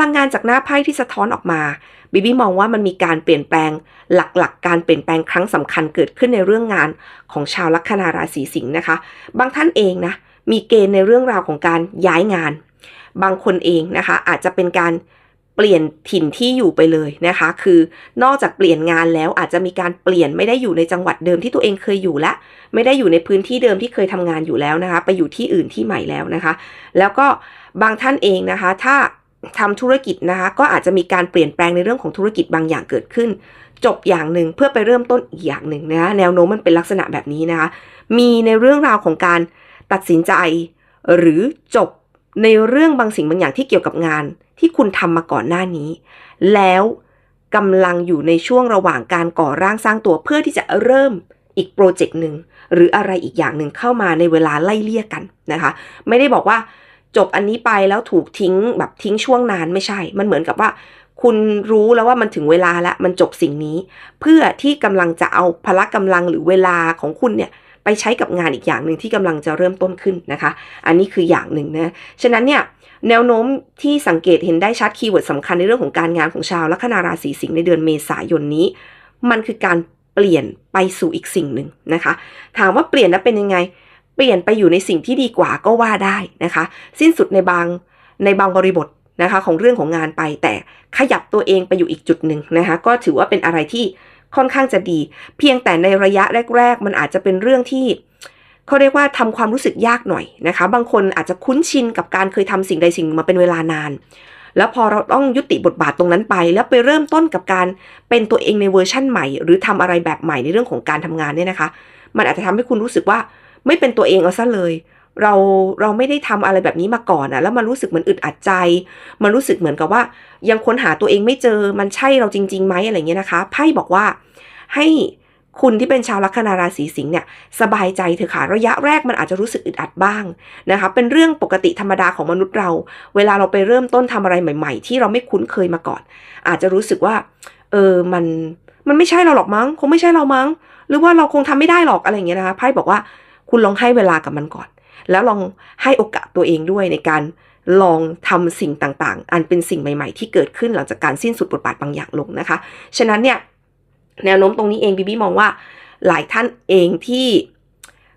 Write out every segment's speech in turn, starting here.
ลังงานจากหน้าไพ่ที่สะท้อนออกมาบิบี้มองว่ามันมีการเปลี่ยนแปลงหลักๆการเปลี่ยนแปลงครั้งสำคัญเกิดขึ้นในเรื่องงานของชาวลัคนาราศีสิงห์นะคะ บางท่านเองนะมีเกณฑ์ในเรื่องราวของการย้ายงาน บางคนเองนะคะอาจจะเป็นการเปลี่ยนถิ่นที่อยู่ไปเลยนะคะ คือนอกจากเปลี่ยนงานแล้วอาจจะมีการเปลี่ยนไม่ได้อยู่ในจังหวัดเดิมที่ตัวเองเคยอยู่และ ไม่ได้อยู่ในพื้นที่เดิมที่เคยทำงานอยู่แล้วนะคะ ไปอยู่ที่อื่นที่ใหม่แล้วนะคะ แล้วก็บางท่านเองนะคะ ถ้า ทำธุรกิจนะคะ ก็อาจจะมีการเปลี่ยนแปลงในเรื่องของธุรกิจบางอย่างเกิดขึ้น จบอย่างหนึ่งเพื่อไปเริ่มต้นอีกอย่างหนึ่งนะคะแนวโน้มมันเป็นลักษณะแบบนี้นะคะ มีในเรื่องราวของการตัดสินใจ หรือจบในเรื่องบางสิ่งบางอย่างที่เกี่ยวกับงาน ที่คุณทำมาก่อนหน้านี้ แล้วกำลังอยู่ในช่วงระหว่างการก่อร่างสร้างตัวเพื่อที่จะเริ่มอีกโปรเจกต์หนึ่งหรืออะไรอีกอย่างหนึ่งเข้ามาในเวลาไล่เลี่ยกันนะคะ ไม่ได้บอกว่า จบอันนี้ไปแล้วถูกทิ้งแบบทิ้งช่วงนานไม่ใช่ มันเหมือนกับว่า คุณรู้แล้วว่ามันถึงเวลาแล้วมันจบสิ่งนี้ เพื่อที่กำลังจะเอาพละกำลังหรือเวลาของคุณเนี่ยไปใช้กับงานอีกอย่างหนึ่งที่กำลังจะเริ่มต้นขึ้นนะคะ อันนี้คืออย่างหนึ่งนะ ฉะนั้นเนี่ยแนวโน้มที่สังเกตเห็นได้ชัดคีย์เวิร์ดสำคัญในเรื่องของการงานของชาวลัคนาราศีสิงห์ในเดือนเมษายนนี้ มันคือการเปลี่ยนไปสู่อีกสิ่งหนึ่งนะคะ ถามว่าเปลี่ยนแล้วเป็นยังไง ปลี่ยนไปอยู่ในสิ่งที่ดีกว่าก็ว่าได้นะคะ สิ้นสุดในบางในบางบริบทนะคะของเรื่องของงานไป แต่ขยับตัวเองไปอยู่อีกจุดหนึ่งนะคะก็ถือว่าเป็นอะไรที่ค่อนข้างจะดี เพียงแต่ในระยะแรก ๆ มันอาจจะเป็นเรื่องที่เขาเรียกว่าทำความรู้สึกยากหน่อยนะคะ บางคนอาจจะคุ้นชินกับการเคยทำสิ่งใดสิ่งหนึ่งมาเป็นเวลานาน แล้วพอเราต้องยุติบทบาทตรงนั้นไป แล้วไปเริ่มต้นกับการเป็นตัวเองในเวอร์ชั่นใหม่ หรือทำอะไรแบบใหม่ในเรื่องของการทำงานเนี่ยนะคะ มันอาจจะทำให้คุณรู้สึกว่า ไม่เป็นตัวเองเอาซะเลย เราเราไม่ได้ทำอะไรแบบนี้มาก่อนอะแล้วมันรู้สึกเหมือนอึดอัดใจ มันรู้สึกเหมือนกับว่า ยังค้นหาตัวเองไม่เจอมันใช่เราจริงๆไหมอะไรเงี้ยนะคะไพ่บอกว่าให้คุณที่เป็นชาวลัคนาราศีสิงห์เนี่ยสบายใจเถอะค่ะระยะแรกมันอาจจะรู้สึกอึดอัดบ้างนะคะเป็นเรื่องปกติธรรมดาของมนุษย์เรา เวลาเราไปเริ่มต้นทำอะไรใหม่ ๆ ที่เราไม่คุ้นเคยมาก่อน อาจจะรู้สึกว่าเออมันมันไม่ใช่เราหรอกมั้ง คงไม่ใช่เรามั้ง หรือว่าเราคงทำไม่ได้หรอกอะไรอย่างเงี้ยนะคะไพ่บอกว่า คุณลองให้เวลากับมันก่อน แล้วลองให้โอกาสตัวเองด้วยในการลองทำสิ่งต่างๆ อันเป็นสิ่งใหม่ๆ ที่เกิดขึ้นหลังจากการสิ้นสุดบทบาทบางอย่างลงนะคะ ฉะนั้นเนี่ยแนวโน้มตรงนี้เองบีบี้มองว่าหลายท่านเองที่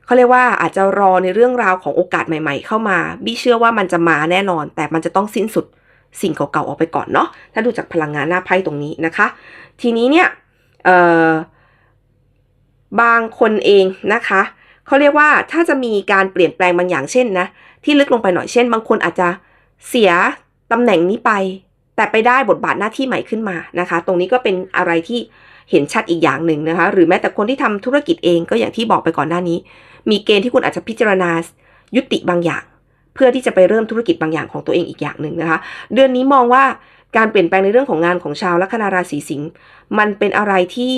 เขาเรียกว่าอาจจะรอในเรื่องราวของโอกาสใหม่ ๆ เข้ามาบี้เชื่อว่ามันจะมาแน่นอน แต่มันจะต้องสิ้นสุดสิ่งเก่าๆออกไปก่อนเนาะถ้าดูจากพลังงานหน้าไพ่ตรงนี้นะคะ ทีนี้เนี่ยบางคนเองนะคะ เขาเรียกว่าถ้าจะมีการเปลี่ยนแปลงบางอย่างเช่นนะ ที่ลึกลงไปหน่อยเช่น บางคนอาจจะเสียตำแหน่งนี้ไป แต่ไปได้บทบาทหน้าที่ใหม่ขึ้นมานะคะ ตรงนี้ก็เป็นอะไรที่เห็นชัดอีกอย่างหนึ่งนะคะ หรือแม้แต่คนที่ทำธุรกิจเองก็อย่างที่บอกไปก่อนหน้านี้ มีเกณฑ์ที่คุณอาจจะพิจารณายุติบางอย่าง เพื่อที่จะไปเริ่มธุรกิจบางอย่างของตัวเองอีกอย่างหนึ่งนะคะ เดือนนี้มองว่าการเปลี่ยนแปลงในเรื่องของงานของชาวลัคนาราศีสิงห์มันเป็นอะไรที่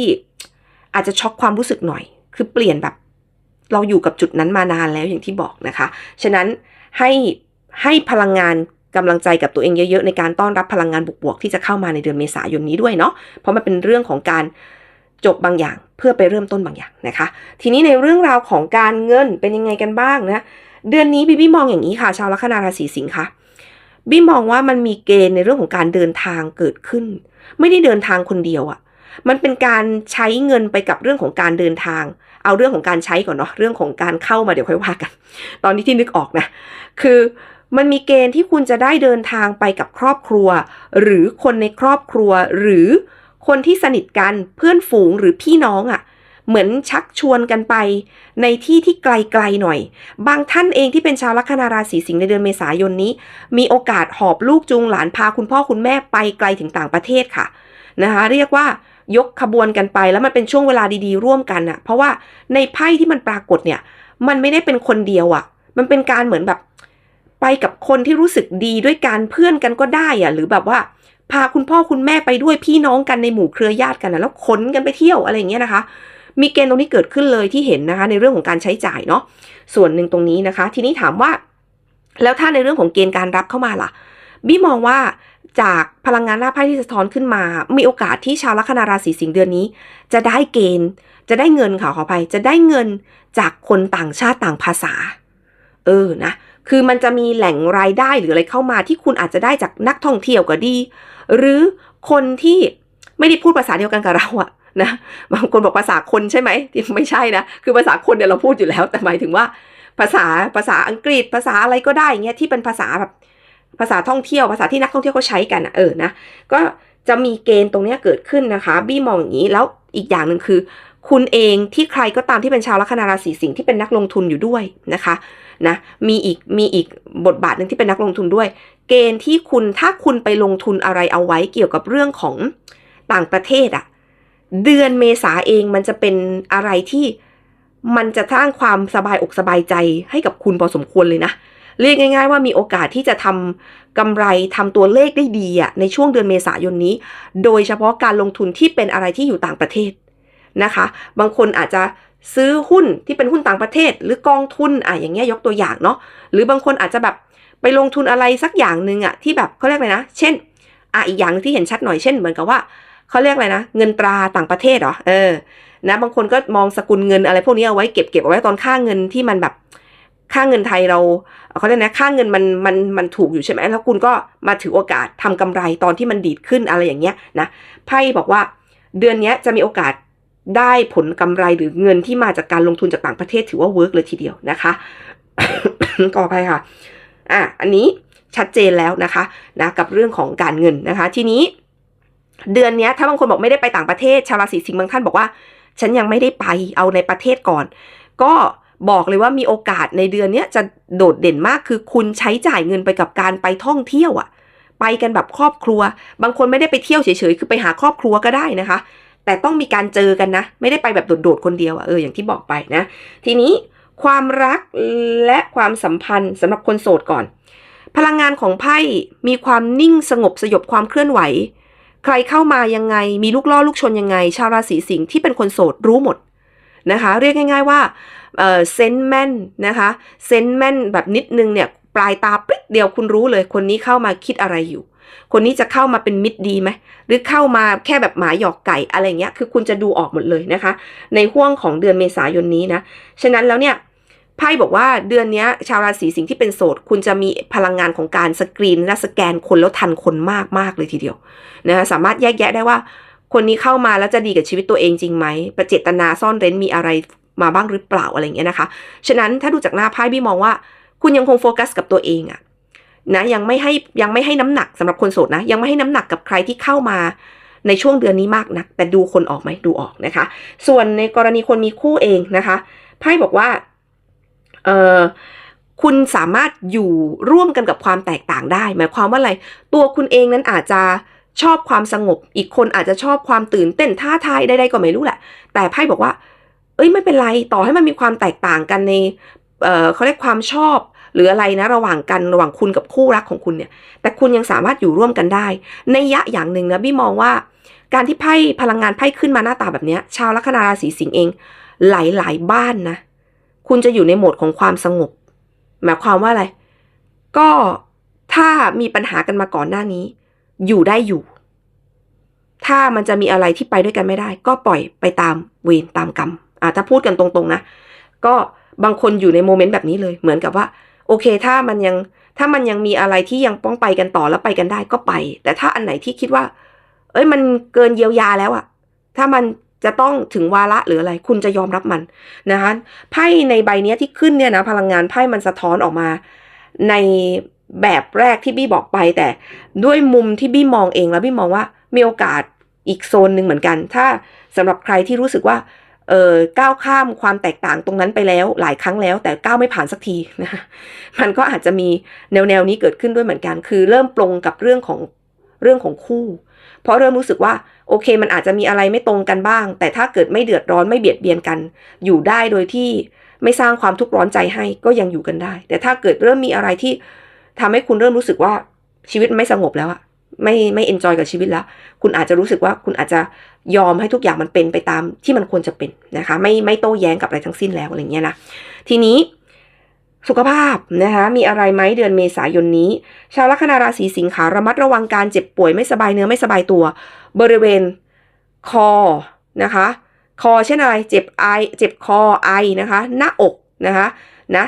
อาจจะช็อกความรู้สึกหน่อย คือเปลี่ยนแบบ เราอยู่กับจุดนั้นมานานแล้วอย่างที่บอกนะคะ ฉะนั้นให้ให้พลังงานกำลังใจกับตัวเองเยอะๆ ในการต้อนรับพลังงานบวกๆที่จะเข้ามาในเดือนเมษายนนี้ด้วยเนาะ เพราะมันเป็นเรื่องของการจบบางอย่างเพื่อไปเริ่มต้นบางอย่างนะคะ ทีนี้ในเรื่องราวของการเงินเป็นยังไงกันบ้างนะ เดือนนี้พี่บี้มองอย่างนี้ค่ะ ชาวลัคนาราศีสิงค์ค่ะบี้มองว่ามันมีเกณฑ์ในเรื่องของการเดินทางเกิดขึ้น ไม่ได้เดินทางคนเดียวอะ มันเป็นการใช้เงินไปกับเรื่องของการเดินทาง เอาเรื่องของการใช้ก่อนเนาะเรื่องของการเข้ามาเดี๋ยวค่อยว่ากัน ตอนนี้ที่นึกออกนะ คือมันมีเกณฑ์ที่คุณจะได้เดินทางไปกับครอบครัว หรือคนในครอบครัว หรือคนที่สนิทกันเพื่อนฝูงหรือพี่น้องอะ่ะเหมือนชักชวนกันไปในที่ที่ไกลๆหน่อย บางท่านเองที่เป็นชาวลัคนาราศีสิงห์ในเดือนเมษายนนี้ มีโอกาสหอบลูกจูงหลานพาคุณพ่อคุณแม่ไปไกลถึงต่างประเทศค่ะนะคะเรียกว่า ยกขบวนกันไป แล้วมันเป็นช่วงเวลาดีๆ ร่วมกันอะ่ะเพราะว่าในไพ่ที่มันปรากฏเนี่ย มันไม่ได้เป็นคนเดียวอะ่ะมันเป็นการเหมือนแบบไปกับคนที่รู้สึกดีด้วยการเพื่อนกันก็ได้อะหรือแบบว่าพาคุณพ่อคุณแม่ไปด้วยพี่น้องกันในหมู่เครือญาติกันนะแล้วขนกันไปเที่ยวอะไรอย่างเงี้ยนะคะ มีเกณฑ์ตรงนี้เกิดขึ้นเลยที่เห็นนะคะ ในเรื่องของการใช้จ่ายเนาะส่วนหนึ่งตรงนี้นะคะ ทีนี้ถามว่า แล้วถ้าในเรื่องของเกณฑ์การรับเข้ามาล่ะบี้มองว่า จากพลังงานหน้าไพ่ที่สะท้อนขึ้นมา มีโอกาสที่ชาวลัคนาราศีสิงห์เดือนนี้ จะได้เกณฑ์ จะได้เงินค่ะขออภัยจะได้เงินจากคนต่างชาติต่างภาษา เออนะ คือมันจะมีแหล่งรายได้หรืออะไรเข้ามาที่คุณอาจจะได้จากนักท่องเที่ยวก็ดี หรือคนที่ไม่ได้พูดภาษาเดียวกันกับเราอะนะบางคนบอกภาษาคนใช่ไหมที่ไม่ใช่นะ คือภาษาคนเนี่ยเราพูดอยู่แล้ว แต่หมายถึงว่า ภาษาภาษาอังกฤษภาษาอะไรก็ได้เงี้ยที่เป็นภาษาแบบ ภาษาท่องเที่ยวภาษาที่นักท่องเที่ยวเขาใช้กันอะเออนะก็จะมีเกณฑ์ตรงนี้เกิดขึ้นนะคะ บี้มองอย่างนี้แล้วอีกอย่างหนึ่งคือ คุณเองที่ใครก็ตามที่เป็นชาวลัคนาราศีสิงห์ที่เป็นนักลงทุนอยู่ด้วยนะคะนะมีอีกมีอีกบทบาทหนึ่งที่เป็นนักลงทุนด้วย เกณฑ์ที่คุณถ้าคุณไปลงทุนอะไรเอาไว้เกี่ยวกับเรื่องของต่างประเทศอะเดือนเมษาเองมันจะเป็นอะไรที่มันจะสร้างความสบายอกสบายใจให้กับคุณพอสมควรเลยนะเเรียกง่ายๆว่ามีโอกาสที่จะทำกำไรทำตัวเลขได้ดีอะในช่วงเดือนเมษายนนี้ โดยเฉพาะการลงทุนที่เป็นอะไรที่อยู่ต่างประเทศนะคะ บางคนอาจจะซื้อหุ้นที่เป็นหุ้นต่างประเทศ หรือกองทุนอะอย่างเงี้ยยกตัวอย่างเนาะหรือบางคนอาจจะแบบไปลงทุนอะไรสักอย่างหนึ่งอะที่แบบเขาเรียกอะไรนะ เช่นอะอีกอย่างหนึงที่เห็นชัดหน่อยเช่น เหมือนกับว่าเขาเรียกอะไรนะ เงินตราต่างประเทศเหรอเออนะบางคนก็มองสกุลเงินอะไรพวกนี้เอาไว้เก็บเก็บเอาไว้ตอนค่าเงินที่มันแบบ ค่าเงินไทยเราเขาเรียกนะค่าเงินมันมันมันถูกอยู่ใช่ไหมแล้วคุณก็มาถือโอกาสทำกำไรตอนที่มันดีดขึ้นอะไรอย่างเงี้ยนะไพ่บอกว่าเดือนนี้จะมีโอกาสได้ผลกำไรหรือเงินที่มาจากการลงทุนจากต่างประเทศถือว่าเวิร์กเลยทีเดียวนะคะก่อไปค่ะอะอันนี้ชัดเจนแล้วนะคะนะกับเรื่องของการเงินนะคะ ทีนี้ เดือนนี้ถ้าบางคนบอกไม่ได้ไปต่างประเทศชาวราศีสิงห์บางท่านบอกว่า ฉันยังไม่ได้ไปเอาในประเทศก่อน ก็ บอกเลยว่ามีโอกาสในเดือนนี้จะโดดเด่นมากคือคุณใช้จ่ายเงินไปกับการไปท่องเที่ยวอะไปกันแบบครอบครัว บางคนไม่ได้ไปเที่ยวเฉยๆ คือไปหาครอบครัวก็ได้นะคะ แต่ต้องมีการเจอกันนะ ไม่ได้ไปแบบโดดๆคนเดียวอะเอออย่างที่บอกไปนะ ทีนี้ความรักและความสัมพันธ์สำหรับคนโสดก่อน พลังงานของไพ่มีความนิ่งสงบสยบความเคลื่อนไหว ใครเข้ามายังไง มีลูกล่อลูกชนยังไง ชาวราศีสิงห์ที่เป็นคนโสดรู้หมด นะคะ เรียกง่าย ๆว่าเซนแมนนะคะเซนแมนแบบนิดนึงเนี่ยปลายตาปิ๊ดเดียวคุณรู้เลย คนนี้เข้ามาคิดอะไรอยู่ คนนี้จะเข้ามาเป็นมิตรดีไหมหรือเข้ามาแค่แบบหมาหยอกไก่อะไรเงี้ยคือคุณจะดูออกหมดเลยนะคะ ในห่วงของเดือนเมษายนนี้นะฉะนั้นแล้วเนี่ยไพ่บอกว่าเดือนนี้ชาวราศีสิงห์ที่เป็นโสด คุณจะมีพลังงานของการสกรีนและสแกนคนแล้วทันคนมากมากๆเลยทีเดียวนะคะสามารถแยกแยะได้ว่า คนนี้เข้ามาแล้วจะดีกับชีวิตตัวเองจริงไหมประเจตนาซ่อนเร้นมีอะไรมาบ้างหรือเปล่าอะไรอย่างเงี้ยนะคะ ฉะนั้นถ้าดูจากหน้าไพ่พี่มองว่า คุณยังคงโฟกัสกับตัวเองอะนะยังไม่ให้ยังไม่ให้น้ำหนักสำหรับคนโสดนะ ยังไม่ให้น้ำหนักกับใครที่เข้ามาในช่วงเดือนนี้มากนัก แต่ดูคนออกไหมดูออกนะคะ ส่วนในกรณีคนมีคู่เองนะคะไพ่บอกว่าเออคุณสามารถอยู่ร่วมกันกับความแตกต่างได้ หมายความว่าอะไร ตัวคุณเองนั้นอาจจะ ชอบความสงบ อีกคนอาจจะชอบความตื่นเต้นท้าทายใดๆก็ไม่รู้แหละ แต่ไพ่บอกว่า เอ้ยไม่เป็นไร ต่อให้มันมีความแตกต่างกันในเออเขาเรียกความชอบหรืออะไรนะระหว่างกันระหว่างคุณกับคู่รักของคุณเนี่ย แต่คุณยังสามารถอยู่ร่วมกันได้ ในยะอย่างหนึ่งนะบี้มองว่า การที่ไพ่พลังงานไพ่ขึ้นมาหน้าตาแบบนี้ชาวลัคนาราศีสิงห์เอง หลายๆบ้านนะ คุณจะอยู่ในโหมดของความสงบ หมายความว่าอะไร ก็ถ้ามีปัญหากันมาก่อนหน้านี้ อยู่ได้อยู่ ถ้ามันจะมีอะไรที่ไปด้วยกันไม่ได้ ก็ปล่อยไปตามเวรตามกรรมอ่าถ้าพูดกันตรงๆนะ ก็บางคนอยู่ในโมเมนต์แบบนี้เลย เหมือนกับว่า โอเค ถ้ามันยังถ้ามันยังมีอะไรที่ยังป้องไปกันต่อแล้วไปกันได้ก็ไป แต่ถ้าอันไหนที่คิดว่า เอ้ยมันเกินเยียวยาแล้วอะถ้ามันจะต้องถึงวาระหรืออะไร คุณจะยอมรับมันนะคะไพ่ในใบเนี้ยที่ขึ้นเนี่ยนะพลังงานไพ่มันสะท้อนออกมา ใน แบบแรกที่บี้บอกไป แต่ด้วยมุมที่บี้มองเองแล้วบี้มองว่ามีโอกาสอีกโซนหนึ่งเหมือนกัน ถ้าสำหรับใครที่รู้สึกว่าเออก้าวข้ามความแตกต่างตรงนั้นไปแล้วหลายครั้งแล้ว แต่ก้าวไม่ผ่านสักทีนะคะมันก็อาจจะมีแนวแนวๆนี้เกิดขึ้นด้วยเหมือนกัน คือเริ่มปลงกับเรื่องของเรื่องของคู่ เพราะเริ่มรู้สึกว่าโอเค มันอาจจะมีอะไรไม่ตรงกันบ้าง แต่ถ้าเกิดไม่เดือดร้อนไม่เบียดเบียนกัน อยู่ได้โดยที่ไม่สร้างความทุกข์ร้อนใจให้ก็ยังอยู่กันได้ แต่ถ้าเกิดเริ่มมีอะไรที่ ทำให้คุณเริ่มรู้สึกว่าชีวิตไม่สงบแล้วอะไม่ไม่เอนจอยกับชีวิตแล้ว คุณอาจจะรู้สึกว่าคุณอาจจะยอมให้ทุกอย่างมันเป็นไปตามที่มันควรจะเป็นนะคะ ไม่ไม่โต้แย้งกับอะไรทั้งสิ้นแล้วอะไรเงี้ยนะทีนี้สุขภาพนะคะมีอะไรไหมเดือนเมษายนนี้ ชาวลัคนาราศีสิงห์ระมัดระวังการเจ็บป่วยไม่สบายเนื้อไม่สบายตัว บริเวณคอนะคะ คอเช่นอะไรเจ็บไอเจ็บคอไอนะคะ หน้าอกนะคะนะ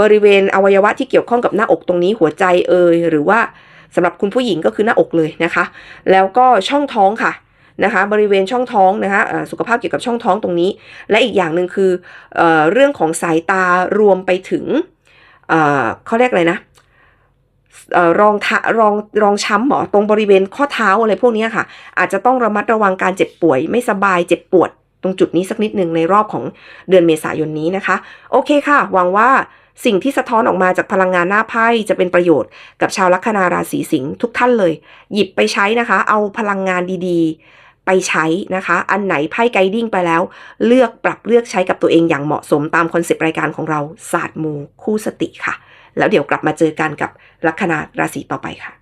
บริเวณอวัยวะที่เกี่ยวข้องกับหน้าอกตรงนี้หัวใจเอ่ยหรือว่าสำหรับคุณผู้หญิงก็คือหน้าอกเลยนะคะ แล้วก็ช่องท้องค่ะนะคะบริเวณช่องท้องนะคะสุขภาพเกี่ยวกับช่องท้องตรงนี้ และอีกอย่างหนึ่งคือเอเรื่องของสายตารวมไปถึงเเขาเรียกอะไรนะรองทะรองรองช้ำหมอตรงบริเวณข้อเท้าอะไรพวกนี้ค่ะ อาจจะต้องระมัดระวังการเจ็บป่วยไม่สบายเจ็บปวด รงจุดนี้สักนิดหนึ่งในรอบของเดือนเมษายนนี้นะคะ โอเคค่ะ หวังว่าสิ่งที่สะท้อนออกมาจากพลังงานหน้าไพ่จะเป็นประโยชน์กับชาวลัคนาราศีสิงห์ทุกท่านเลย หยิบไปใช้นะคะ เอาพลังงานดีๆ ไปใช้นะคะ อันไหนไพ่ไกดิ้งไปแล้ว เลือกปรับเลือกใช้กับตัวเองอย่างเหมาะสมตามคอนเซปต์รายการของเราศาสตร์มูคู่สติค่ะ แล้วเดี๋ยวกลับมาเจอกันกับลัคนาราศีต่อไปค่ะ